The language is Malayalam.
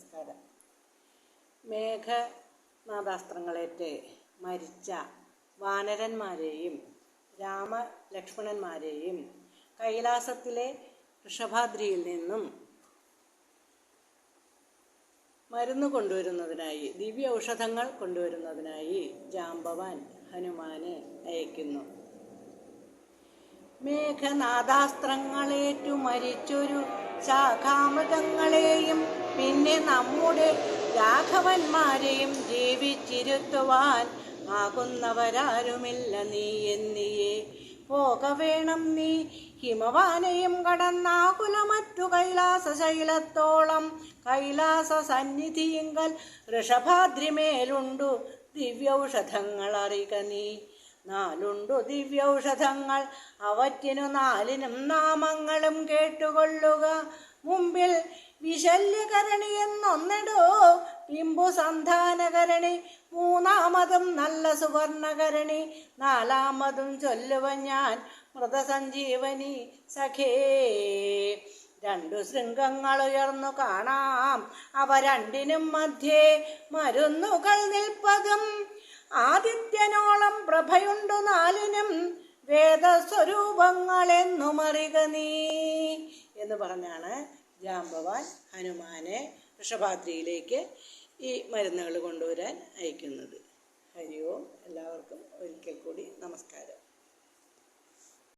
നമസ്കാരം. മേഘനാഥാസ്ത്രങ്ങളേറ്റ് മരിച്ച വാനരന്മാരെയും രാമലക്ഷ്മണന്മാരെയും കൈലാസത്തിലെ ഋഷഭാദ്രിയിൽ നിന്നും മരുന്ന് കൊണ്ടുവരുന്നതിനായി ദിവ്യ ഔഷധങ്ങൾ കൊണ്ടുവരുന്നതിനായി ജാംബവാൻ ഹനുമാനെ അയക്കുന്നു. മേഘനാഥാസ്ത്രങ്ങളേറ്റു മരിച്ചൊരു ശാഖാമൃഗങ്ങളെയും പിന്നെ നമ്മുടെ രാഘവന്മാരെയും ജീവിച്ചിരുത്തുവാൻ ആകുന്നവരാരുമില്ല നീ എന്നിയെ. പോക വേണം നീ ഹിമവാനയും കടന്നാകുലമറ്റു കൈലാസ ശൈലത്തോളം കൈലാസ സന്നിധിയിങ്കൽ ഋഷഭാദ്രിമേലുണ്ടു ദിവ്യൗഷധങ്ങൾ അറിക നീ. നാലുണ്ടു ദിവ്യൗഷധങ്ങൾ അവറ്റിനു നാലിനും നാമങ്ങളും കേട്ടുകൊള്ളുക. മുമ്പിൽ വിശല്യകരണി എന്നൊന്നിടോ പിമ്പു സന്ധാനകരണി മൂന്നാമതും നല്ല സുവർണകരണി നാലാമതും ചൊല്ലുവ ഞാൻ മൃതസഞ്ജീവനി സഖേ. രണ്ടു ശൃംഗങ്ങൾ ഉയർന്നു കാണാം അവ രണ്ടിനും മധ്യേ മരുന്നുകൾ നിൽപ്പതും ആദിത്യനോളം പ്രഭയുണ്ടു നാലിനും വേദസ്വരൂപങ്ങളെന്നുമറിക നീ എന്ന് പറഞ്ഞാണ് ജാംബവാൻ ഹനുമാനെ ഋഷഭാദ്രിയിലേക്ക് ഈ മരുന്നുകൾ കൊണ്ടുവരാൻ അയക്കുന്നത്. ഹരി ഓം. എല്ലാവർക്കും